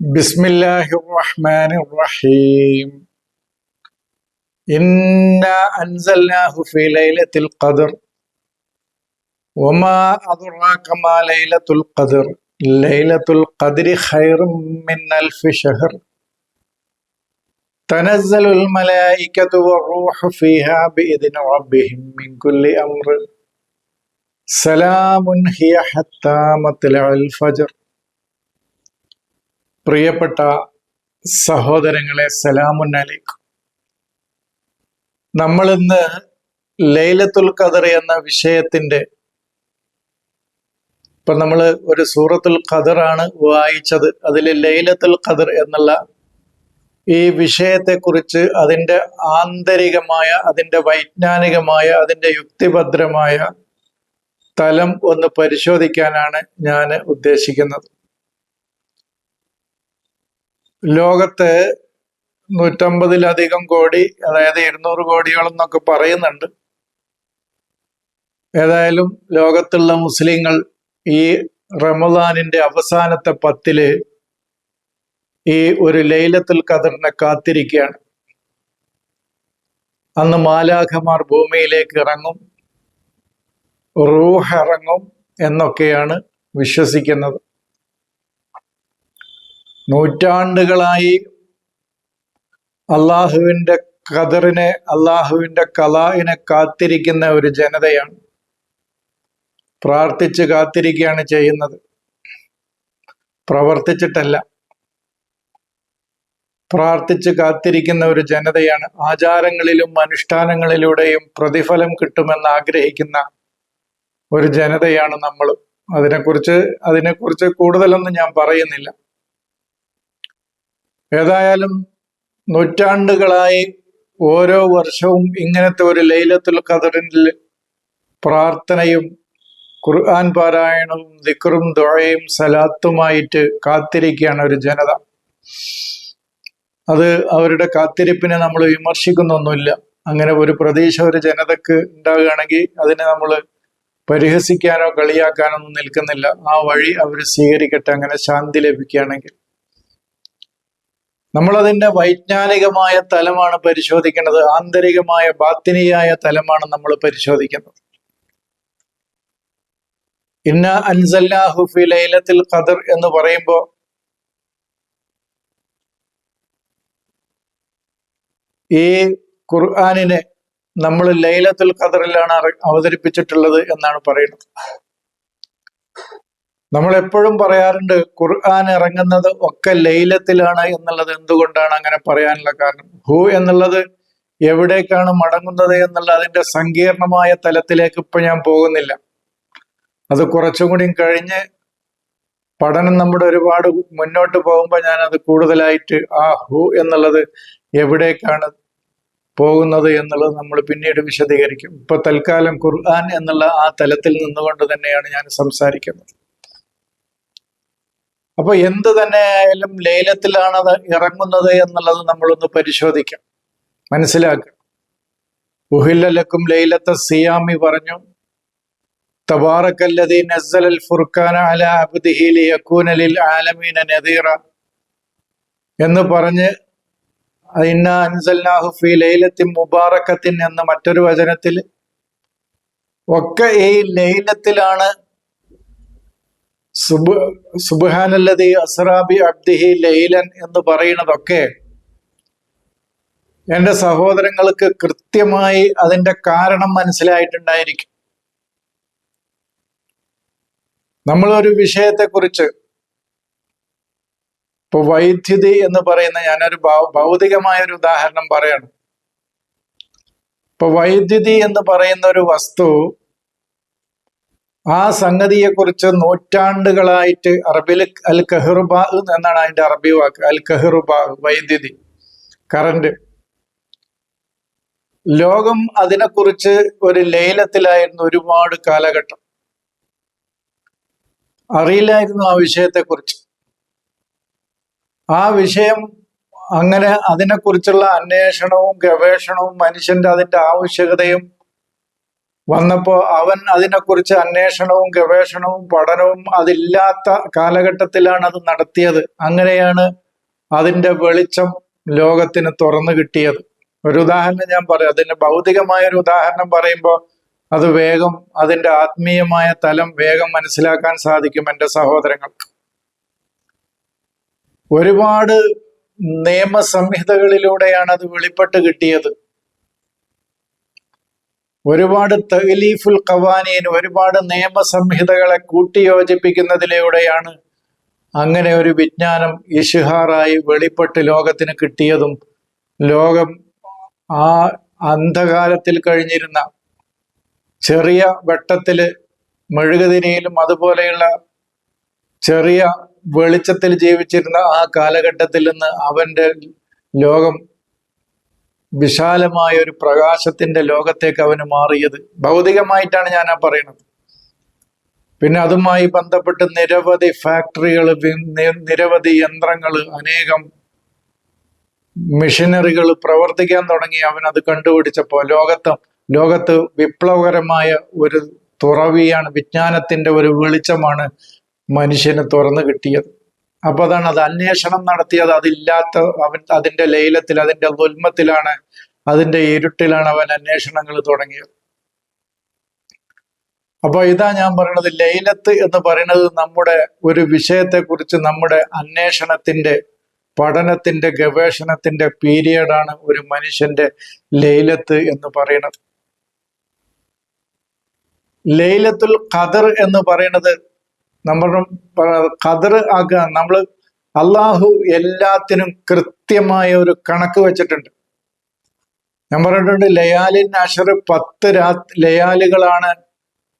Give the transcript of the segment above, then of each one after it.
بسم الله الرحمن الرحيم إنا أنزلناه في ليلة القدر وما أدراك ما ليلة القدر ليلة القدر خير من ألف شهر تنزل الملائكة والروح فيها بإذن ربهم من كل أمر سلام هي حتى مطلع الفجر പ്രിയപ്പെട്ട സഹോദരങ്ങളെ നമ്മൾ ഇന്ന് ലൈലത്തുൽ ഖദർ എന്ന വിഷയത്തിന്റെ ഇപ്പൊ നമ്മൾ ഒരു സൂറത്തുൽ ഖദറാണ് വായിച്ചത്. അതിൽ ലൈലത്തുൽ ഖദർ എന്നുള്ള ഈ വിഷയത്തെക്കുറിച്ച് അതിന്റെ ആന്തരികമായ അതിന്റെ വൈജ്ഞാനികമായ അതിന്റെ യുക്തിഭദ്രമായ തലം ഒന്ന് പരിശോധിക്കാനാണ് ഞാൻ ഉദ്ദേശിക്കുന്നത്. ലോകത്ത് നൂറ്റമ്പതിലധികം കോടി അതായത് ഇരുന്നൂറ് കോടിയോളം എന്നൊക്കെ പറയുന്നുണ്ട്. ഏതായാലും ലോകത്തുള്ള മുസ്ലിങ്ങൾ ഈ റമദാനിന്റെ അവസാനത്തെ പത്തിൽ ഈ ഒരു ലൈലത്തുൽ ഖദറിനെ കാത്തിരിക്കുകയാണ്. അന്ന് മാലാഖമാർ ഭൂമിയിലേക്ക് ഇറങ്ങും റൂഹ് ഇറങ്ങും എന്നൊക്കെയാണ് വിശ്വസിക്കുന്നത്. നൂറ്റാണ്ടുകളായി അള്ളാഹുവിന്റെ ഖദറിനെ അള്ളാഹുവിന്റെ കലായിനെ കാത്തിരിക്കുന്ന ഒരു ജനതയാണ്. പ്രാർത്ഥിച്ച് കാത്തിരിക്കുകയാണ് ചെയ്യുന്നത്. പ്രവർത്തിച്ചിട്ടല്ല. പ്രാർത്ഥിച്ച് കാത്തിരിക്കുന്ന ഒരു ജനതയാണ്. ആചാരങ്ങളിലും അനുഷ്ഠാനങ്ങളിലൂടെയും പ്രതിഫലം കിട്ടുമെന്ന് ആഗ്രഹിക്കുന്ന ഒരു ജനതയാണ് നമ്മൾ അതിനെക്കുറിച്ച് അതിനെക്കുറിച്ച് കൂടുതലൊന്നും ഞാൻ പറയുന്നില്ല. ഏതായാലും നൂറ്റാണ്ടുകളായി ഓരോ വർഷവും ഇങ്ങനത്തെ ഒരു ലൈലത്തുൽ ഖദറിൽ പ്രാർത്ഥനയും ഖുർആൻ പാരായണവും ദിക്റും ദുഴയും സലാത്തുമായിട്ട് കാത്തിരിക്കുകയാണ് ഒരു ജനത. അത് അവരുടെ കാത്തിരിപ്പിനെ നമ്മൾ വിമർശിക്കുന്നൊന്നുമില്ല. അങ്ങനെ ഒരു പ്രതീക്ഷ ഒരു ജനതക്ക് ഉണ്ടാകുകയാണെങ്കിൽ അതിനെ നമ്മൾ പരിഹസിക്കാനോ കളിയാക്കാനോ ഒന്നും നിൽക്കുന്നില്ല. ആ വഴി അവർ സ്വീകരിക്കട്ടെ അങ്ങനെ ശാന്തി ലഭിക്കുകയാണെങ്കിൽ. നമ്മളതിന്റെ വൈജ്ഞാനികമായ തലമാണ് പരിശോധിക്കുന്നത്. ആന്തരികമായ ബാത്തിനിയായ തലമാണ് നമ്മൾ പരിശോധിക്കുന്നത്. ഇന്ന അൻസല്ലാഹു ഫി ലൈലത്തിൽ ഖദർ എന്ന് പറയുമ്പോൾ ഈ ഖുർആാനിനെ നമ്മൾ ലൈലത്തുൽ ഖദറിലാണ് അവതരിപ്പിച്ചിട്ടുള്ളത് എന്നാണ് പറയുന്നത്. നമ്മൾ എപ്പോഴും പറയാറുണ്ട് ഖുർആൻ ഇറങ്ങുന്നത് ഒക്കെ ലൈലത്തിലാണ് എന്നുള്ളത് എന്തുകൊണ്ടാണ് അങ്ങനെ പറയാനുള്ള കാരണം? ഹു എന്നുള്ളത് എവിടേക്കാണ് മടങ്ങുന്നത് എന്നുള്ള അതിന്റെ സങ്കീർണമായ തലത്തിലേക്ക് ഇപ്പൊ ഞാൻ പോകുന്നില്ല. അത് കുറച്ചും കൂടി കഴിഞ്ഞ് പഠനം നമ്മുടെ ഒരുപാട് മുന്നോട്ട് പോകുമ്പോൾ ഞാൻ അത് കൂടുതലായിട്ട് ആ ഹു എന്നുള്ളത് എവിടേക്കാണ് പോകുന്നത് എന്നുള്ളത് നമ്മൾ പിന്നീട് വിശദീകരിക്കും. ഇപ്പൊ തൽക്കാലം ഖുർആൻ എന്നുള്ള ആ തലത്തിൽ നിന്നുകൊണ്ട് തന്നെയാണ് ഞാൻ സംസാരിക്കുന്നത്. അപ്പൊ എന്ത് തന്നെ ആയാലും ലേലത്തിലാണ് ഇറങ്ങുന്നത് എന്നുള്ളത് നമ്മളൊന്ന് പരിശോധിക്കാം. മനസ്സിലാക്കുക ഉഹില്ലലക്കും ലൈലത്തെ സിയാമി പറഞ്ഞു തബാറക്കല്ലദീ നസ്സലൽ ഫുർഖാന അല അബ്ദിഹി ലിയകൂന ലിൽ ആലമീന നദീറ എന്ന് പറഞ്ഞ് ഇന്ന അൻസൽനാഹു ഫി ലൈലത്തിൻ മുബാറക്കത്തിൻ എന്ന മറ്റൊരു വചനത്തിൽ ഒക്കെ ഈ ലൈലത്തിലാണ് സുബാനല്ലതി അസ്രാബി അബ്ദിഹി ലൈലൻ എന്ന് പറയുന്നതൊക്കെ എന്റെ സഹോദരങ്ങൾക്ക് കൃത്യമായി അതിന്റെ കാരണം മനസ്സിലായിട്ടുണ്ടായിരിക്കും. നമ്മളൊരു വിഷയത്തെക്കുറിച്ച് ഇപ്പൊ വൈദ്യുതി എന്ന് പറയുന്ന ഞാനൊരു ഭൗതികമായ ഒരു ഉദാഹരണം പറയണം. ഇപ്പൊ വൈദ്യുതി എന്ന് പറയുന്ന ഒരു വസ്തു ആ സംഗതിയെക്കുറിച്ച് നൂറ്റാണ്ടുകളായിട്ട് അറബിൽ അൽ കഹ്റുബ എന്നാണ് അതിന്റെ അറബി വാക്ക്. അൽ കഹ്റുബ വൈദ്യുതി കറണ്ട് ലോകം അതിനെക്കുറിച്ച് ഒരു ലേലത്തിലായിരുന്നു ഒരുപാട് കാലഘട്ടം. അറിയില്ലായിരുന്നു ആ വിഷയത്തെക്കുറിച്ച്. ആ വിഷയം അങ്ങനെ അതിനെക്കുറിച്ചുള്ള അന്വേഷണവും ഗവേഷണവും മനുഷ്യന്റെ അതിന്റെ ആവശ്യകതയും വന്നപ്പോ അവൻ അതിനെക്കുറിച്ച് അന്വേഷണവും ഗവേഷണവും പഠനവും അതില്ലാത്ത കാലഘട്ടത്തിലാണ് അത് നടത്തിയത്. അങ്ങനെയാണ് അതിന്റെ വെളിച്ചം ലോകത്തിന് തുറന്നു കിട്ടിയത്. ഒരു ഉദാഹരണം ഞാൻ പറയാം. അതിന്റെ ഭൗതികമായ ഒരു ഉദാഹരണം പറയുമ്പോൾ അത് വേഗം അതിന്റെ ആത്മീയമായ തലം വേഗം മനസ്സിലാക്കാൻ സാധിക്കും എന്റെ സഹോദരങ്ങൾക്ക് ഒരുപാട് നിയമസംഹിതകളിലൂടെയാണ് അത് വെളിപ്പെട്ട് കിട്ടിയത്. ഒരുപാട് തഹലീഫുൽ ഖവാനീൻ ഒരുപാട് നിയമസംഹിതകളെ കൂട്ടിയോജിപ്പിക്കുന്നതിലൂടെയാണ് അങ്ങനെ ഒരു വിജ്ഞാനം ഇഷുഹാറായി വെളിപ്പെട്ട് ലോകത്തിന് കിട്ടിയതും ലോകം ആ അന്ധകാലത്തിൽ കഴിഞ്ഞിരുന്ന ചെറിയ വെട്ടത്തിൽ മെഴുകുതിരിയിലും അതുപോലെയുള്ള ചെറിയ വെളിച്ചത്തിൽ ജീവിച്ചിരുന്ന ആ കാലഘട്ടത്തിൽ നിന്ന് അവന്റെ ലോകം വിശാലമായ ഒരു പ്രകാശത്തിന്റെ ലോകത്തേക്ക് അവന് മാറിയത്. ഭൗതികമായിട്ടാണ് ഞാൻ ആ പറയുന്നത്. പിന്നെ അതുമായി ബന്ധപ്പെട്ട് നിരവധി ഫാക്ടറികൾ നിരവധി യന്ത്രങ്ങൾ അനേകം മെഷീനറികൾ പ്രവർത്തിക്കാൻ തുടങ്ങി. അവൻ അത് കണ്ടുപിടിച്ചപ്പോൾ ലോകത്ത് ലോകത്ത് വിപ്ലവകരമായ ഒരു തുറവിയാണ് വിജ്ഞാനത്തിന്റെ ഒരു വെളിച്ചമാണ് മനുഷ്യന് തുറന്നു കിട്ടിയത്. അപ്പൊ അതാണ് അത് അന്വേഷണം നടത്തിയത്. അതില്ലാത്ത അവൻ അതിന്റെ ലൈലത്തിൽ അതിന്റെ ദുൽമത്തിലാണ് അതിന്റെ ഇരുട്ടിലാണ് അവൻ അന്വേഷണങ്ങൾ തുടങ്ങിയത്. അപ്പൊ ഇതാ ഞാൻ പറയുന്നത് ലൈലത്ത് എന്ന് പറയുന്നത് നമ്മുടെ ഒരു വിഷയത്തെക്കുറിച്ച് നമ്മുടെ അന്വേഷണത്തിന്റെ പഠനത്തിന്റെ ഗവേഷണത്തിന്റെ പീരിയഡാണ് ഒരു മനുഷ്യന്റെ ലൈലത്ത് എന്ന് പറയുന്നത്. ലൈലത്തുൽ ഖദർ എന്ന് പറയുന്നത് നമ്മൾ ഖദർ ആക്കുക നമ്മൾ അള്ളാഹു എല്ലാത്തിനും കൃത്യമായ ഒരു കണക്ക് വെച്ചിട്ടുണ്ട്. ഞാൻ പറഞ്ഞിട്ടുണ്ട് ലയാലിൻ അഷർ പത്ത് രാ ലയാലുകളാണ്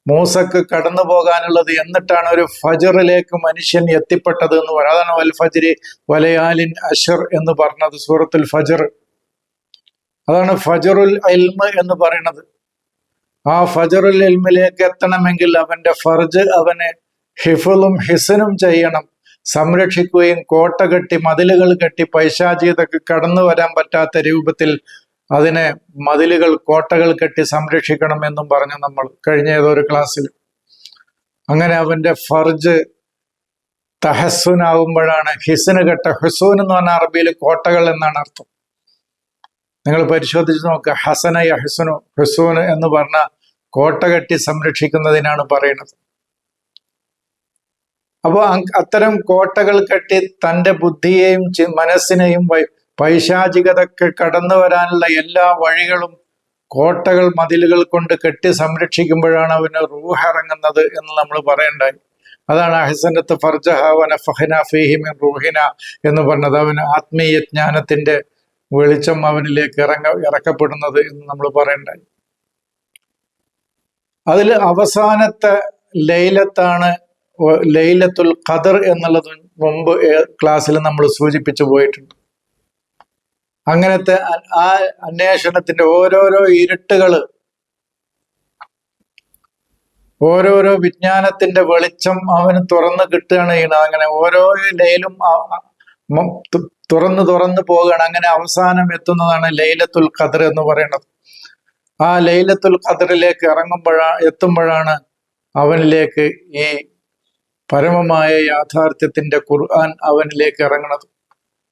മൂസക്ക് കടന്നു പോകാനുള്ളത് എന്നിട്ടാണ് ഒരു ഫജറിലേക്ക് മനുഷ്യൻ എത്തിപ്പെട്ടത് എന്ന് പറയുന്നത്. അതാണ് വൽ ഫജരി വലയാലിൻ അഷർ എന്ന് പറഞ്ഞത് സൂറത്തുൽ ഫജർ. അതാണ് ഫജറുൽ അൽമ എന്ന് പറയുന്നത്. ആ ഫജറുൽ അൽമിലേക്ക് എത്തണമെങ്കിൽ അവന്റെ ഫർജ് അവനെ ഹിഫലും ഹിസനും ചെയ്യണം. സംരക്ഷിക്കുകയും കോട്ട കെട്ടി മതിലുകൾ കെട്ടി പൈശാചികതക്ക് കടന്നു വരാൻ പറ്റാത്ത രൂപത്തിൽ അതിനെ മതിലുകൾ കോട്ടകൾ കെട്ടി സംരക്ഷിക്കണം എന്നും പറഞ്ഞു നമ്മൾ കഴിഞ്ഞ ഏതോ ഒരു ക്ലാസ്സിൽ അങ്ങനെ അവന്റെ ഫർജ് തഹസ്സുനാവുമ്പോഴാണ് ഹിസന് കെട്ട ഹുസൂൻ എന്ന് പറഞ്ഞ അറബിയിൽ കോട്ടകൾ എന്നാണ് അർത്ഥം. നിങ്ങൾ പരിശോധിച്ച് നോക്കുക ഹസന ഹുസനു ഹുസൂൻ എന്ന് പറഞ്ഞ കോട്ട കെട്ടി സംരക്ഷിക്കുന്നതിനാണ് പറയുന്നത്. അപ്പോൾ അത്തരം കോട്ടകൾ കെട്ടി തന്റെ ബുദ്ധിയെയും മനസ്സിനെയും പൈശാചികതക്ക് കടന്നു വരാനുള്ള എല്ലാ വഴികളും കോട്ടകൾ മതിലുകൾ കൊണ്ട് കെട്ടി സംരക്ഷിക്കുമ്പോഴാണ് അവന് റൂഹ് ഇറങ്ങുന്നത് എന്ന് നമ്മൾ പറയണ്ടായി. അതാണ് അഹസനത്ത് ഫർജഹവന ഫഹന ഫിഹിമിൻ റൂഹിന എന്ന് പറഞ്ഞത്. അവന് ആത്മീയ ജ്ഞാനത്തിന്റെ വെളിച്ചം അവനിലേക്ക് ഇറങ്ങ ഇറക്കപ്പെടുന്നത് എന്ന് നമ്മൾ പറയണ്ടായി. അതിൽ അവസാനത്തെ ലൈലത്താണ് ലൈലത്തുൽ ഖദർ എന്നുള്ളത് മുമ്പ് ക്ലാസ്സിൽ നമ്മൾ സൂചിപ്പിച്ചു പോയിട്ടുണ്ട്. അങ്ങനത്തെ ആ അന്വേഷണത്തിന്റെ ഓരോരോ ഇരുട്ടുകൾ ഓരോരോ വിജ്ഞാനത്തിന്റെ വെളിച്ചം അവന് തുറന്ന് കിട്ടുകയാണ് ചെയ്യണത് അങ്ങനെ ഓരോ ലൈലും തുറന്ന് തുറന്ന് പോവുകയാണ്. അങ്ങനെ അവസാനം എത്തുന്നതാണ് ലൈലത്തുൽ ഖദർ എന്ന് പറയുന്നത്. ആ ലൈലത്തുൽ ഖദറിലേക്ക് ഇറങ്ങുമ്പോഴാ എത്തുമ്പോഴാണ് അവനിലേക്ക് ഈ പരമമായ യാഥാർത്ഥ്യത്തിന്റെ ഖുർആൻ അവനിലേക്ക് ഇറങ്ങണത്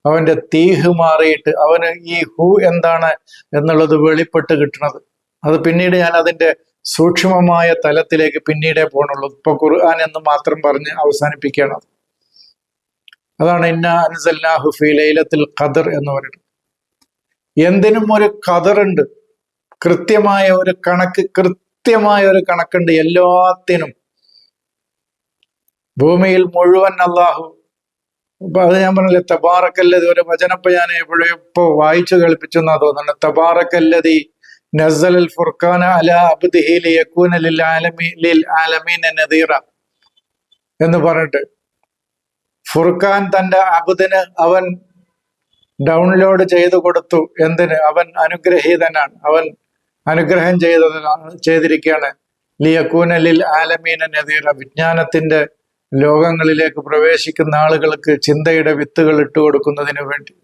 അവന്റെ തീഹ് മാറിയിട്ട് അവന് ഈ ഹു എന്താണ് എന്നുള്ളത് വെളിപ്പെട്ട് കിട്ടണത്. അത് പിന്നീട് ഞാൻ അതിന്റെ സൂക്ഷ്മമായ തലത്തിലേക്ക് പിന്നീടേ പോകണുള്ളൂ ഇപ്പൊ ഖുർആൻ എന്ന് മാത്രം പറഞ്ഞ് അവസാനിപ്പിക്കണം അതാണ് ഇന്ന അൻസല്ലാഹു ഫി ലൈലത്തിൽ ഖദർ എന്ന് പറയുന്നത്. എന്തിനും ഒരു ഖദറുണ്ട് കൃത്യമായ ഒരു കണക്ക് കൃത്യമായ ഒരു കണക്കുണ്ട് എല്ലാത്തിനും. ഭൂമിയിൽ മുഴുവൻ അള്ളാഹു അപ്പൊ അത് ഞാൻ പറഞ്ഞില്ലേ തബാറക്കല്ലതി ഒരു വചനപ്പ ഞാൻ എപ്പോഴും ഇപ്പോ വായിച്ചു കേൾപ്പിച്ചു എന്നാ തോന്നുന്നു തബാറക്കല്ലതി നസൽ ഫുർഖാന അല അബ്ദിഹി ലിൽ ആലമീ ലിൽ നദീറ എന്ന് പറഞ്ഞിട്ട്. ഫുർഖാൻ തന്റെ അബുദിന് അവൻ ഡൗൺലോഡ് ചെയ്തു കൊടുത്തു. എന്തിന്? അവൻ അനുഗ്രഹീതനാണ്. അവൻ അനുഗ്രഹം ചെയ്തതാണ് ചെയ്തിരിക്കുകയാണ്. ലിയക്കൂന ലിൽ ആലമീന നദീറ വിജ്ഞാനത്തിന്റെ ലോകങ്ങളിലേക്ക് പ്രവേശിക്കുന്ന ആളുകൾക്ക് ചിന്തയുടെ വിത്തുകൾ ഇട്ടു കൊടുക്കുന്നതിന് വേണ്ടി.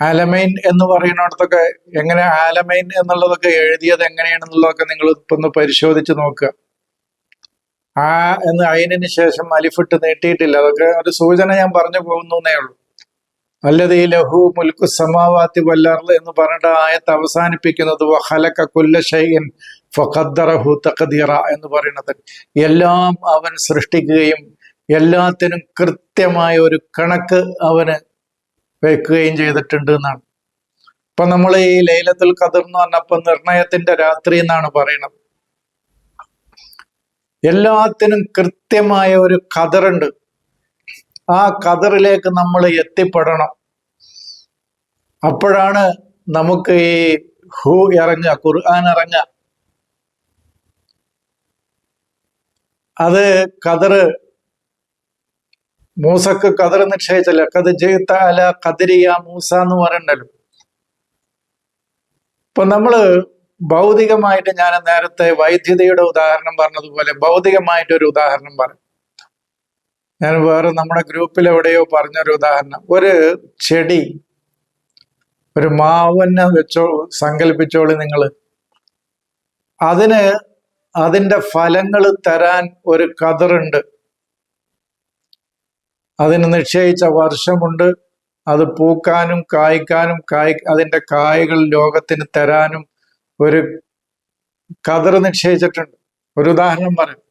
ആലമൈൻ എന്ന് പറയുന്നിടത്തൊക്കെ എങ്ങനെ ആലമൈൻ എന്നുള്ളതൊക്കെ എഴുതിയത് എങ്ങനെയാണെന്നുള്ളതൊക്കെ നിങ്ങൾ ഒന്ന് പരിശോധിച്ച് നോക്കുക. ആ എന്ന് അയിനിന് ശേഷം അലിഫിട്ട് നീട്ടിയിട്ടില്ല. അതൊക്കെ ഒരു സൂചന ഞാൻ പറഞ്ഞു പോകുന്നേ ഉള്ളൂ. അല്ലത് ഈ ലഹു മുൽക്കു സമാവാത്തി വല്ലർൽ എന്ന് പറഞ്ഞിട്ട് ആയത്ത് അവസാനിപ്പിക്കുന്നത് വഹലക്ക കുല്ല ഫഖദ്ദറഹു തഖദീറ എന്ന് പറയുന്നത് എല്ലാം അവൻ സൃഷ്ടിക്കുകയും എല്ലാത്തിനും കൃത്യമായ ഒരു കണക്ക് അവന് വെക്കുകയും ചെയ്തിട്ടുണ്ട് എന്നാണ്. ഇപ്പൊ നമ്മൾ ഈ ലൈലത്തുൽ ഖദർ എന്ന് പറഞ്ഞപ്പോ നിർണയത്തിന്റെ രാത്രി എന്നാണ് പറയുന്നത് എല്ലാത്തിനും കൃത്യമായ ഒരു ഖദറുണ്ട്. ആ ഖദറിലേക്ക് നമ്മൾ എത്തിപ്പെടണം. അപ്പോഴാണ് നമുക്ക് ഈ ഹു ഇറങ്ങുക ഖുർആൻ ഇറങ്ങുക. അത് കതറ് മൂസക്ക് കതർ നിക്ഷേപിച്ചല്ലോ കത് ജയിത്ത അല കതിരിയ മൂസ എന്ന് പറയണ്ടല്ലോ. ഇപ്പൊ നമ്മൾ ഭൗതികമായിട്ട് ഞാൻ നേരത്തെ വൈദ്യുതിയുടെ ഉദാഹരണം പറഞ്ഞതുപോലെ ഭൗതികമായിട്ട് ഒരു ഉദാഹരണം പറഞ്ഞു ഞാൻ വേറെ നമ്മുടെ ഗ്രൂപ്പിൽ എവിടെയോ പറഞ്ഞൊരു ഉദാഹരണം. ഒരു ചെടി ഒരു മാവനെ വെച്ചോ സങ്കല്പിച്ചോളി നിങ്ങൾ അതിന് അതിന്റെ ഫലങ്ങൾ തരാൻ ഒരു കതറുണ്ട് അതിന് നിശ്ചയിച്ച വർഷമുണ്ട്. അത് പൂക്കാനും കായ്ക്കാനും കായ് അതിന്റെ കായകൾ ലോകത്തിന് തരാനും ഒരു കതർ നിശ്ചയിച്ചിട്ടുണ്ട്. ഒരു ഉദാഹരണം പറയും.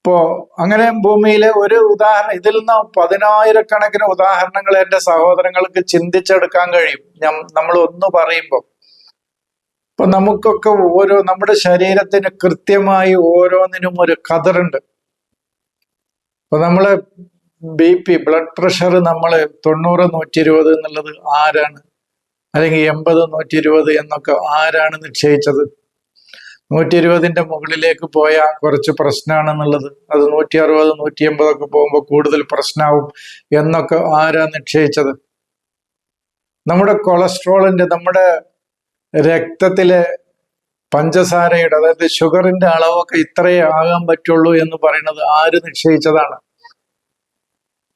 ഇപ്പോ അങ്ങനെ ഭൂമിയിലെ ഒരു ഉദാഹരണം ഇതിൽ നിന്ന് പതിനായിരക്കണക്കിന് ഉദാഹരണങ്ങൾ എന്റെ സഹോദരങ്ങൾക്ക് ചിന്തിച്ചെടുക്കാൻ കഴിയും. നമ്മൾ ഒന്ന് പറയുമ്പോൾ ഇപ്പൊ നമുക്കൊക്കെ ഓരോ നമ്മുടെ ശരീരത്തിന് കൃത്യമായി ഓരോന്നിനും ഒരു കതറുണ്ട്. അപ്പൊ നമ്മളെ ബി പി ബ്ലഡ് പ്രഷർ നമ്മൾ തൊണ്ണൂറ് നൂറ്റി ഇരുപത് എന്നുള്ളത് ആരാണ്? അല്ലെങ്കിൽ എൺപത് നൂറ്റി ഇരുപത് എന്നൊക്കെ ആരാണ് നിശ്ചയിച്ചത്? നൂറ്റി ഇരുപതിന്റെ മുകളിലേക്ക് പോയാൽ കുറച്ച് പ്രശ്നമാണെന്നുള്ളത് അത് നൂറ്റി അറുപത് നൂറ്റി എൺപതൊക്കെ പോകുമ്പോൾ കൂടുതൽ പ്രശ്നമാവും എന്നൊക്കെ ആരാ നിശ്ചയിച്ചത്? നമ്മുടെ കൊളസ്ട്രോളിന്റെ നമ്മുടെ രക്തത്തിലെ പഞ്ചസാരയുടെ അതായത് ഷുഗറിന്റെ അളവൊക്കെ ഇത്രയേ ആകാൻ പറ്റുള്ളൂ എന്ന് പറയുന്നത് ആര് നിശ്ചയിച്ചതാണ്?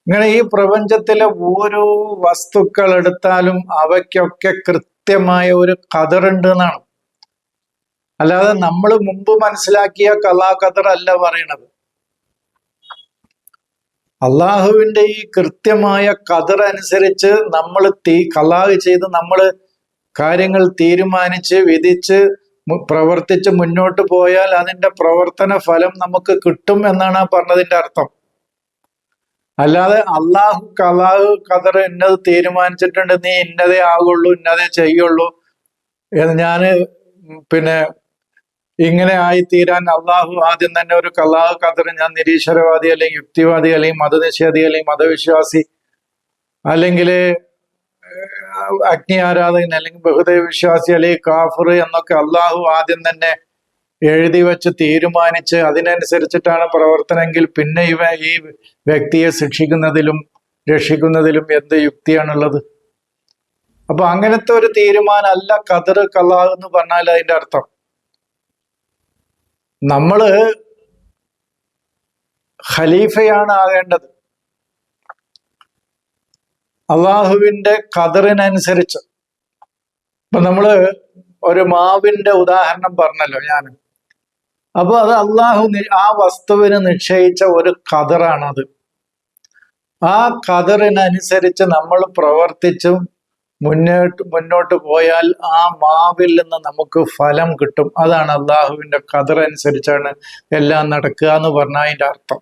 ഇങ്ങനെ ഈ പ്രപഞ്ചത്തിലെ ഓരോ വസ്തുക്കൾ എടുത്താലും അവയ്ക്കൊക്കെ കൃത്യമായ ഒരു കതറുണ്ട് എന്നാണ്. അല്ലാതെ നമ്മൾ മുമ്പ് മനസ്സിലാക്കിയ കലാകതർ അല്ല പറയണത്. അള്ളാഹുവിന്റെ ഈ കൃത്യമായ കതർ അനുസരിച്ച് നമ്മൾ തീ കലാഹ് ചെയ്ത് നമ്മൾ കാര്യങ്ങൾ തീരുമാനിച്ച് വിധിച്ച് പ്രവർത്തിച്ച് മുന്നോട്ട് പോയാൽ അതിന്റെ പ്രവർത്തന ഫലം നമുക്ക് കിട്ടും എന്നാണ് ആ പറഞ്ഞതിന്റെ അർത്ഥം. അല്ലാതെ അള്ളാഹു കലാഹു കദർ ഇന്നത് തീരുമാനിച്ചിട്ടുണ്ട് നീ ഇന്നതേ ആകുള്ളൂ ഇന്നതേ ചെയ്യുള്ളൂ ഞാൻ പിന്നെ ഇങ്ങനെ ആയി തീരാൻ അള്ളാഹു ആദ്യം തന്നെ ഒരു കലാഹു കദർ ഞാൻ നിരീശ്വരവാദി അല്ലെങ്കിൽ യുക്തിവാദി അല്ലെങ്കിൽ മതനിഷേധി അല്ലെങ്കിൽ മതവിശ്വാസി അല്ലെങ്കിൽ അഗ്നി ആരാധകൻ അല്ലെങ്കിൽ ബഹുദൈവ വിശ്വാസി അല്ലെങ്കിൽ കാഫർ എന്നൊക്കെ അള്ളാഹു ആദ്യം തന്നെ എഴുതി വെച്ച് തീരുമാനിച്ച് അതിനനുസരിച്ചിട്ടാണ് പ്രവർത്തനമെങ്കിൽ പിന്നെ ഇവ ഈ വ്യക്തിയെ ശിക്ഷിക്കുന്നതിലും രക്ഷിക്കുന്നതിലും എന്ത് യുക്തിയാണുള്ളത്? അപ്പൊ അങ്ങനത്തെ ഒരു തീരുമാനമല്ല കതിർ കള്ളാഹ് എന്ന് പറഞ്ഞാൽ അതിന്റെ അർത്ഥം. നമ്മൾ ഖലീഫയാണ് ആകേണ്ടത്. അള്ളാഹുവിന്റെ കതിറിനനുസരിച്ച് ഇപ്പൊ നമ്മൾ ഒരു മാവിന്റെ ഉദാഹരണം പറഞ്ഞല്ലോ ഞാൻ അപ്പൊ അത് അള്ളാഹു ആ വസ്തുവിന് നിശ്ചയിച്ച ഒരു കതറാണത് ആ കതറിനനുസരിച്ച് നമ്മൾ പ്രവർത്തിച്ചും മുന്നോട്ട് മുന്നോട്ട് പോയാൽ ആ മാവിൽ നിന്ന് നമുക്ക് ഫലം കിട്ടും. അതാണ് അള്ളാഹുവിന്റെ കതറനുസരിച്ചാണ് എല്ലാം നടക്കുക എന്ന് പറഞ്ഞ അർത്ഥം.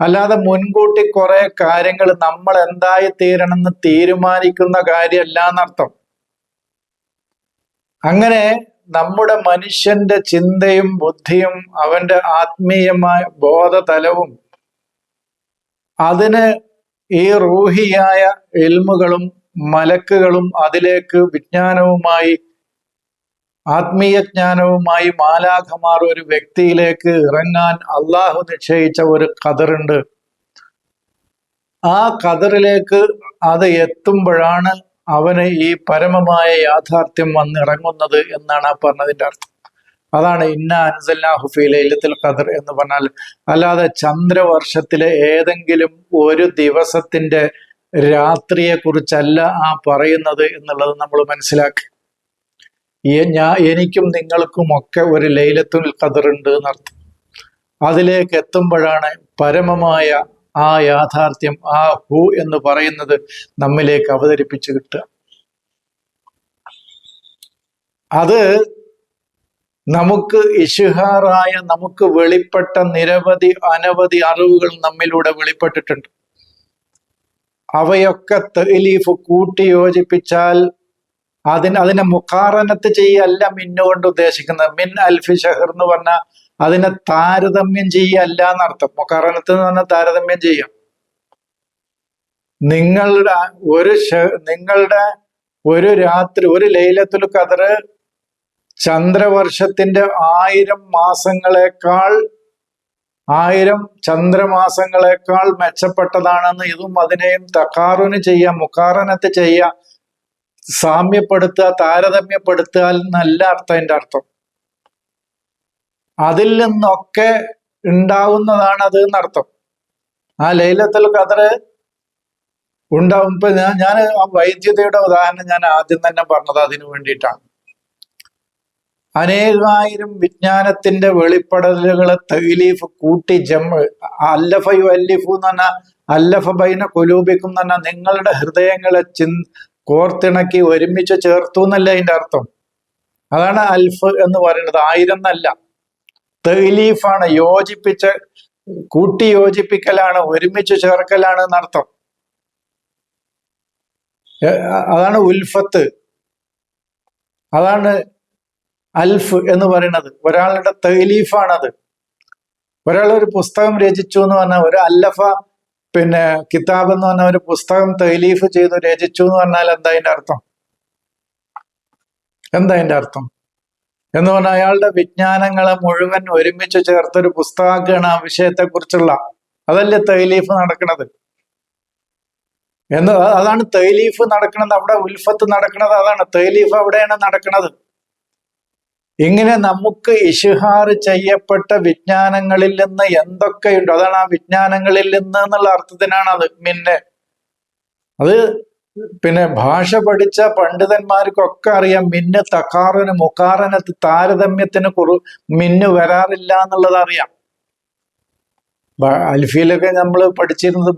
അല്ലാതെ മുൻകൂട്ടി കുറെ കാര്യങ്ങൾ നമ്മൾ എന്തായി തീരണമെന്ന് തീരുമാനിക്കുന്ന കാര്യമല്ല എന്നർത്ഥം അങ്ങനെ നമ്മുടെ മനുഷ്യന്റെ ചിന്തയും ബുദ്ധിയും അവന്റെ ആത്മീയമായ ബോധതലവും അതിന് ഈ റൂഹിയായ എൽമുകളും മലക്കുകളും അതിലേക്ക് വിജ്ഞാനവുമായി ആത്മീയ ജ്ഞാനവുമായി മാലാഖമാർ ഒരു വ്യക്തിയിലേക്ക് ഇറങ്ങാൻ അള്ളാഹു നിശ്ചയിച്ച ഒരു കതറുണ്ട് ആ കതറിലേക്ക് അത് എത്തുമ്പോഴാണ് അവന് ഈ പരമമായ യാഥാർത്ഥ്യം വന്നിറങ്ങുന്നത് എന്നാണ് ആ പറഞ്ഞതിന്റെ അർത്ഥം. അതാണ് ഇന്ന അൻസല്ലാഹുഫി ലൈലത്തിൽ ഖദർ എന്ന് പറഞ്ഞാൽ അല്ലാതെ ചന്ദ്രവർഷത്തിലെ ഏതെങ്കിലും ഒരു ദിവസത്തിന്റെ രാത്രിയെ കുറിച്ചല്ല ആ പറയുന്നത് എന്നുള്ളത് നമ്മൾ മനസ്സിലാക്കി ഞാൻ എനിക്കും നിങ്ങൾക്കും ഒക്കെ ഒരു ലൈലത്തുൽ ഉണ്ട് എന്നർത്ഥം. അതിലേക്ക് എത്തുമ്പോഴാണ് പരമമായ ആ യാഥാർത്ഥ്യം ആ ഹു എന്ന് പറയുന്നത് നമ്മിലേക്ക് അവതരിപ്പിച്ചു കിട്ടുക. അത് നമുക്ക് ഇഷുഹാറായ നമുക്ക് വെളിപ്പെട്ട നിരവധി അനവധി അറിവുകൾ നമ്മിലൂടെ വെളിപ്പെട്ടിട്ടുണ്ട്. അവയൊക്കെ തെലീഫ് കൂട്ടി യോജിപ്പിച്ചാൽ അതിന് അതിനെ മുഖാറനത്ത് ചെയ്യല്ല മിന്നുകൊണ്ട് ഉദ്ദേശിക്കുന്നത്. മിൻ അൽഫി ഷഹർ എന്ന് പറഞ്ഞാൽ അതിനെ താരതമ്യം ചെയ്യല്ല എന്നർത്ഥം. മുഖാറനത്ത് എന്ന് പറഞ്ഞാൽ താരതമ്യം ചെയ്യാം. നിങ്ങളുടെ ഒരു നിങ്ങളുടെ ഒരു രാത്രി ഒരു ലൈലത്തുൽ കതറ് ചന്ദ്രവർഷത്തിന്റെ ആയിരം മാസങ്ങളെക്കാൾ ആയിരം ചന്ദ്രമാസങ്ങളെക്കാൾ മെച്ചപ്പെട്ടതാണെന്ന് ഇതും അതിനെയും തക്കാറുന് ചെയ്യാം മുക്കാറനത്ത് ചെയ്യാം. സാമ്യപ്പെടുത്തുക താരതമ്യപ്പെടുത്തുക എന്നല്ല അർത്ഥം എന്റെ അർത്ഥം. അതിൽ നിന്നൊക്കെ ഉണ്ടാവുന്നതാണ് അത് എന്നർത്ഥം. ആ ലൈലത്തിൽ ഖദറ് ഉണ്ടാവും ഇപ്പൊ ഞാൻ ഞാൻ ആ വൈദ്യുതയുടെ ഉദാഹരണം ഞാൻ ആദ്യം തന്നെ പറഞ്ഞത് അതിനു വേണ്ടിയിട്ടാണ്. അനേകായിരം വിജ്ഞാനത്തിന്റെ വെളിപ്പെടലുകളെ തൈലീഫ് കൂട്ടി ജമ്മ് അല്ലഫ യു അല്ലിഫു എന്ന് പറഞ്ഞാൽ അല്ലഫ ബൈന കൊലൂബിക്കും എന്ന് പറഞ്ഞാൽ നിങ്ങളുടെ ഹൃദയങ്ങളെ ചി കോർത്തിണക്കി ഒരുമിച്ച് ചേർത്തു എന്നല്ല അതിന്റെ അർത്ഥം? അതാണ് അൽഫ് എന്ന് പറയുന്നത്. ആയിരം എന്നല്ല. തെലീഫാണ് യോജിപ്പിച്ച് കൂട്ടി യോജിപ്പിക്കലാണ് ഒരുമിച്ച് ചേർക്കലാണ് എന്നർത്ഥം. അതാണ് ഉൽഫത്ത്. അതാണ് അൽഫ് എന്ന് പറയുന്നത്. ഒരാളുടെ തെലീഫാണത്. ഒരാൾ ഒരു പുസ്തകം രചിച്ചു എന്ന് പറഞ്ഞാൽ ഒരു അല്ലഫ പിന്നെ കിതാബ് എന്ന് പറഞ്ഞ ഒരു പുസ്തകം തൈലീഫ് ചെയ്തു രചിച്ചു എന്ന് പറഞ്ഞാൽ എന്താ അതിന്റെ അർത്ഥം? എന്താ അതിന്റെ അർത്ഥം? എന്ന് പറഞ്ഞാൽ അയാളുടെ വിജ്ഞാനങ്ങളെ മുഴുവൻ ഒരുമിച്ച് ചേർത്തൊരു പുസ്തകമാക്കുകയാണ് ആ വിഷയത്തെ കുറിച്ചുള്ള അതല്ലേ തൈലീഫ് നടക്കുന്നത് എന്ന് അതാണ് തൈലീഫ് നടക്കുന്നത് അവിടെ ഉൽഫത്ത് നടക്കുന്നത് അതാണ് തൈലീഫ് അവിടെയാണ് നടക്കുന്നത് ഇങ്ങനെ നമുക്ക് ഇഷുഹാർ ചെയ്യപ്പെട്ട വിജ്ഞാനങ്ങളിൽ നിന്ന് എന്തൊക്കെയുണ്ട്? അതാണ് ആ വിജ്ഞാനങ്ങളിൽ നിന്ന് എന്നുള്ള അർത്ഥത്തിനാണ് അത്. മിന്നെ അത് പിന്നെ ഭാഷ പഠിച്ച പണ്ഡിതന്മാർക്കൊക്കെ അറിയാം മിന്ന് തക്കാറിന് മുക്കാറിന് താരതമ്യത്തിന് കുറു മിന്ന് വരാറില്ല എന്നുള്ളത് അറിയാം. അൽഫിയിലൊക്കെ നമ്മൾ പഠിച്ചിരുന്നത്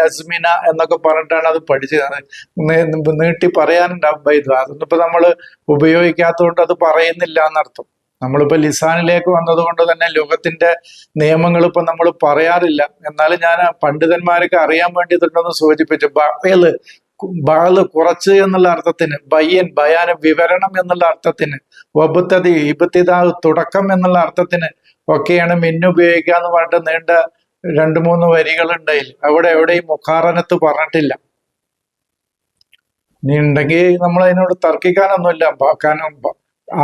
അസ്മിന എന്നൊക്കെ പറഞ്ഞിട്ടാണ് അത് പഠിച്ചത്. നീട്ടി പറയാനുണ്ടാവും ബൈദ് അതൊന്നും ഇപ്പൊ നമ്മൾ ഉപയോഗിക്കാത്തതുകൊണ്ട് അത് പറയുന്നില്ല എന്നർത്ഥം. നമ്മളിപ്പോ ലിസാനിലേക്ക് വന്നതുകൊണ്ട് തന്നെ ലോകത്തിന്റെ നിയമങ്ങൾ ഇപ്പൊ നമ്മൾ പറയാറില്ല. എന്നാലും ഞാൻ പണ്ഡിതന്മാരൊക്കെ അറിയാൻ വേണ്ടിയിട്ടുണ്ടെന്ന് സൂചിപ്പിച്ചു. ബയൽ ബാൾ കുറച്ച് എന്നുള്ള അർത്ഥത്തിന് ബയ്യൻ ബയാന വിവരണം എന്നുള്ള അർത്ഥത്തിന് വബുത്തതി ഇബത്തിതാവ് തുടക്കം എന്നുള്ള അർത്ഥത്തിന് ഒക്കെയാണ് മിന്നുപയോഗിക്കുക എന്ന് പറഞ്ഞിട്ട് നീണ്ട രണ്ടു മൂന്ന് വരികൾ ഉണ്ടായില്ല അവിടെ എവിടെയും മുഖാറനത്ത് പറഞ്ഞിട്ടില്ല. നീ ഉണ്ടെങ്കിൽ നമ്മൾ അതിനോട് തർക്കിക്കാനൊന്നുമില്ല. കാരണം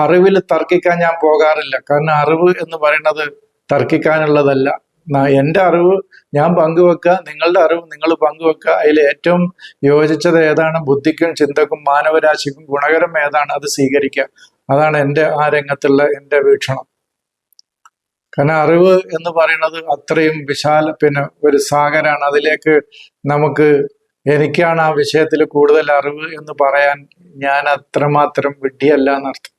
അറിവിൽ തർക്കിക്കാൻ ഞാൻ പോകാറില്ല. കാരണം അറിവ് എന്ന് പറയുന്നത് തർക്കിക്കാനുള്ളതല്ല. എന്റെ അറിവ് ഞാൻ പങ്കുവെക്കുക നിങ്ങളുടെ അറിവ് നിങ്ങൾ പങ്കുവെക്കുക. അതിൽ ഏറ്റവും യോജിച്ചത് ഏതാണ്? ബുദ്ധിക്കും ചിന്തക്കും മാനവരാശിക്കും ഗുണകരം ഏതാണ്? അത് സ്വീകരിക്കുക. അതാണ് എന്റെ ആ രംഗത്തുള്ള എന്റെ വീക്ഷണം. കാരണം അറിവ് എന്ന് പറയുന്നത് അത്രയും വിശാല പിന്നെ ഒരു സാഗരാണ്. അതിലേക്ക് നമുക്ക് എനിക്കാണ് ആ വിഷയത്തിൽ കൂടുതൽ അറിവ് എന്ന് പറയാൻ ഞാൻ അത്രമാത്രം വിഡ്ഢിയല്ല എന്നർത്ഥം.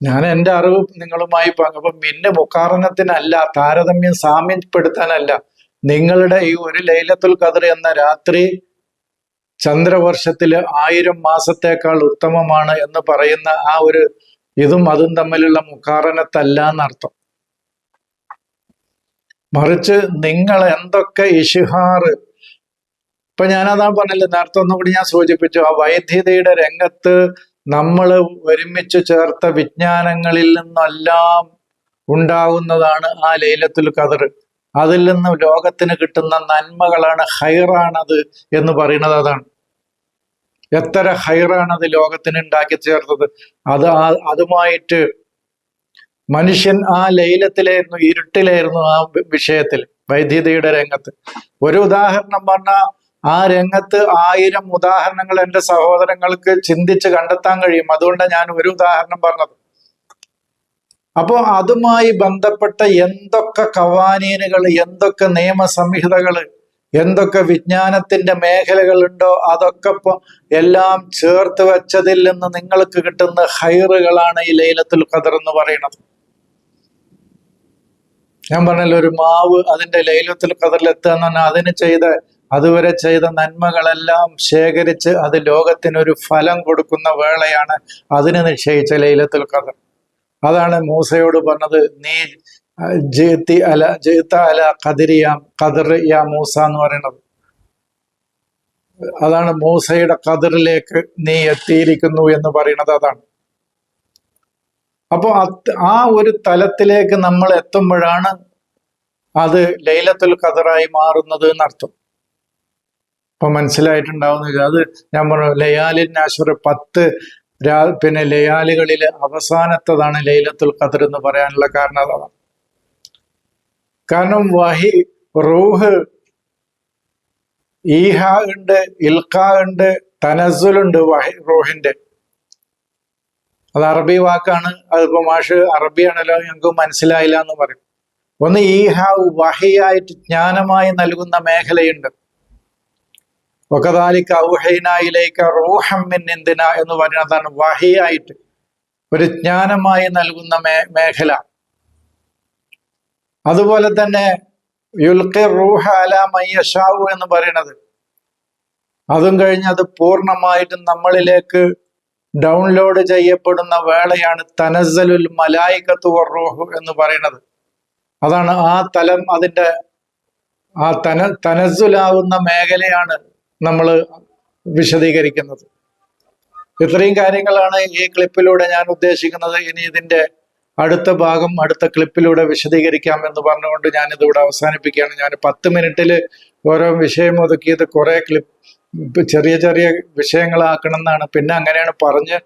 ഞാൻ എന്റെ അറിവ് നിങ്ങളുമായി പറഞ്ഞു. അപ്പം മിന്നെ മുക്കാരണത്തിനല്ല താരതമ്യം സാമ്യപ്പെടുത്താനല്ല. നിങ്ങളുടെ ഈ ഒരു ലൈലത്തുൽ ഖദർ എന്ന രാത്രി ചന്ദ്രവർഷത്തിൽ ആയിരം മാസത്തേക്കാൾ ഉത്തമമാണ് എന്ന് പറയുന്ന ആ ഒരു ഇതും അതും തമ്മിലുള്ള മുഖാറനത്തല്ല എന്നർത്ഥം മറിച്ച് നിങ്ങൾ എന്തൊക്കെ ഇഷിഹാറ് ഇപ്പൊ ഞാനതാ പറഞ്ഞില്ല നേരത്തെ ഒന്നുകൂടി ഞാൻ സൂചിപ്പിച്ചു ആ വൈദ്യതയുടെ രംഗത്ത് നമ്മൾ ഒരുമിച്ച് ചേർത്ത വിജ്ഞാനങ്ങളിൽ നിന്നെല്ലാം ഉണ്ടാകുന്നതാണ് ആ ലൈലത്തുൽ കതിർ അതിൽ നിന്ന് ലോകത്തിന് കിട്ടുന്ന നന്മകളാണ് ഹൈറാണത് എന്ന് പറയുന്നത് അതാണ്. എത്ര ഹൈറാണത് ലോകത്തിന് ഉണ്ടാക്കി ചേർത്തത്. അത് അതുമായിട്ട് മനുഷ്യൻ ആ ലൈലത്തിലായിരുന്നു ഇരുട്ടിലായിരുന്നു ആ വിഷയത്തിൽ വൈദ്യുതിയുടെ രംഗത്ത്. ഒരു ഉദാഹരണം പറഞ്ഞാൽ ആ രംഗത്ത് ആയിരം ഉദാഹരണങ്ങൾ എന്റെ സഹോദരങ്ങൾക്ക് ചിന്തിച്ച് കണ്ടെത്താൻ കഴിയും. അതുകൊണ്ടാണ് ഞാൻ ഒരു ഉദാഹരണം പറഞ്ഞത്. അപ്പോൾ അതുമായി ബന്ധപ്പെട്ട എന്തൊക്കെ കവാനീനുകൾ എന്തൊക്കെ നിയമസംഹിതകൾ എന്തൊക്കെ വിജ്ഞാനത്തിന്റെ മേഖലകളുണ്ടോ അതൊക്കെ ഇപ്പൊ എല്ലാം ചേർത്ത് വെച്ചതിൽ നിന്ന് നിങ്ങൾക്ക് കിട്ടുന്ന ഹൈറുകളാണ് ഈ ലൈലത്തുൽ ഖദർ എന്ന് പറയുന്നത്. ഞാൻ പറഞ്ഞല്ലോ ഒരു മാവ് അതിന്റെ ലൈലത്തുൽ ഖദറിൽ എത്തുക എന്ന് പറഞ്ഞാൽ അതിന് ചെയ്ത അതുവരെ ചെയ്ത നന്മകളെല്ലാം ശേഖരിച്ച് അത് ലോകത്തിനൊരു ഫലം കൊടുക്കുന്ന വേളയാണ് അതിന് നിശ്ചയിച്ച ലൈലത്തുൽ ഖദർ. അതാണ് മൂസയോട് പറഞ്ഞത് നീ ജീത്തി അല ജീത്ത അല ഖദിരിയാം ഖദർ യാ മൂസ എന്ന് പറയുന്നത്. അതാണ് മൂസയുടെ ഖദറിലേക്ക് നീ എത്തിയിരിക്കുന്നു എന്ന് പറയുന്നത് അതാണ്. അപ്പോൾ ആ ഒരു തലത്തിലേക്ക് നമ്മൾ എത്തുമ്പോഴാണ് അത് ലൈലത്തുൽ ഖദറായി മാറുന്നത് എന്നർത്ഥം. ഇപ്പൊ മനസ്സിലായിട്ടുണ്ടാവുന്ന അത് ഞാൻ പറഞ്ഞു ലയാലിൻ ആശ്വര പത്ത് രാ പിന്നെ ലയാലുകളിൽ അവസാനത്തതാണ് ലൈലത്തുൽ ഖദർ എന്ന് പറയാനുള്ള കാരണം അതാണ്. കാരണം വഹി റൂഹ് ഈഹ ഉണ്ട് ഇൽഖ ഉണ്ട് തനസുലുണ്ട് വഹി റൂഹിന്റെ അത് അറബി വാക്കാണ്. അതിപ്പോ മാഷ് അറബിയാണല്ലോ ഞങ്ങൾക്ക് മനസ്സിലായില്ല എന്ന് പറയും. ഒന്ന് ഈഹ വഹിയായിട്ട് ജ്ഞാനമായി നൽകുന്ന മേഖലയുണ്ട്. എന്ന് പറയുന്നതാണ് വഹിയായിട്ട്. ഒരു ജ്ഞാനമായി നൽകുന്ന മേ മേഖല. അതുപോലെ തന്നെ യുൽഖി റൂഹ അല മയ്യഷാവു എന്ന് പറയുന്നത്. അതും കഴിഞ്ഞ് അത് പൂർണമായിട്ടും നമ്മളിലേക്ക് ഡൗൺലോഡ് ചെയ്യപ്പെടുന്ന വേളയാണ് തനസലുൽ മലായിക്കത്തു റൂഹു എന്ന് പറയുന്നത്. അതാണ് ആ തലം അതിന്റെ ആ തന തനസുലാവുന്ന മേഖലയാണ് നമ്മൾ വിശദീകരിക്കുന്നത്. ഇത്രയും കാര്യങ്ങളാണ് ഈ ക്ലിപ്പിലൂടെ ഞാൻ ഉദ്ദേശിക്കുന്നത്. ഇനി ഇതിന്റെ അടുത്ത ഭാഗം അടുത്ത ക്ലിപ്പിലൂടെ വിശദീകരിക്കാം എന്ന് പറഞ്ഞുകൊണ്ട് ഞാൻ ഇതിവിടെ അവസാനിപ്പിക്കുകയാണ്. ഞാൻ പത്ത് മിനിറ്റിൽ ഓരോ വിഷയം ഒതുക്കിയത് കുറേ ക്ലിപ്പ് ചെറിയ ചെറിയ വിഷയങ്ങളാക്കണം എന്നാണ് പിന്നെ അങ്ങനെയാണ് പറഞ്ഞ്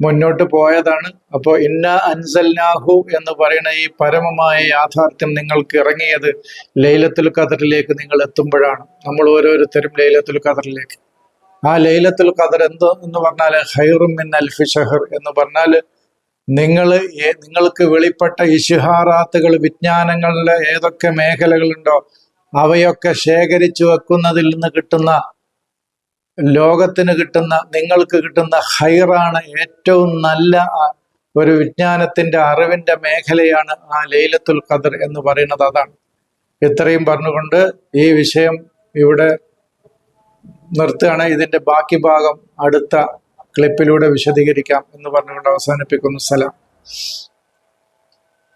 മുന്നോട്ട് പോയതാണ്. അപ്പോൾ ഇന്ന അൻസൽനാഹു എന്ന് പറയുന്ന ഈ പരമമായ യാഥാർത്ഥ്യം നിങ്ങൾക്ക് ഇറങ്ങിയത് ലൈലത്തുൽ ഖദറിലേക്ക് നിങ്ങൾ എത്തുമ്പോഴാണ്. നമ്മൾ ഓരോരുത്തരും ലൈലത്തുൽ ഖദറിലേക്ക്. ആ ലൈലത്തുൽ ഖദർ എന്തോ എന്ന് പറഞ്ഞാൽ ഹൈറും മിൻ അൽഫി ഷഹർ എന്ന് പറഞ്ഞാൽ നിങ്ങൾ നിങ്ങൾക്ക് വെളിപ്പെട്ട ഇഷിഹാറാത്തുകൾ വിജ്ഞാനങ്ങളിലെ ഏതൊക്കെ മേഖലകളുണ്ടോ അവയൊക്കെ ശേഖരിച്ചു വെക്കുന്നതിൽ നിന്ന് കിട്ടുന്ന ലോകത്തിന് കിട്ടുന്ന നിങ്ങൾക്ക് കിട്ടുന്ന ഹൈറാണ് ഏറ്റവും നല്ല ഒരു വിജ്ഞാനത്തിന്റെ അറിവിന്റെ മേഖലയാണ് ആ ലൈലത്തുൽ ഖദർ എന്ന് പറയുന്നത് അതാണ്. ഇത്രയും പറഞ്ഞുകൊണ്ട് ഈ വിഷയം ഇവിടെ നിർത്തുകയാണ്. ഇതിന്റെ ബാക്കി ഭാഗം അടുത്ത ക്ലിപ്പിലൂടെ വിശദീകരിക്കാം എന്ന് പറഞ്ഞുകൊണ്ട് അവസാനിപ്പിക്കുന്നു. സലാം.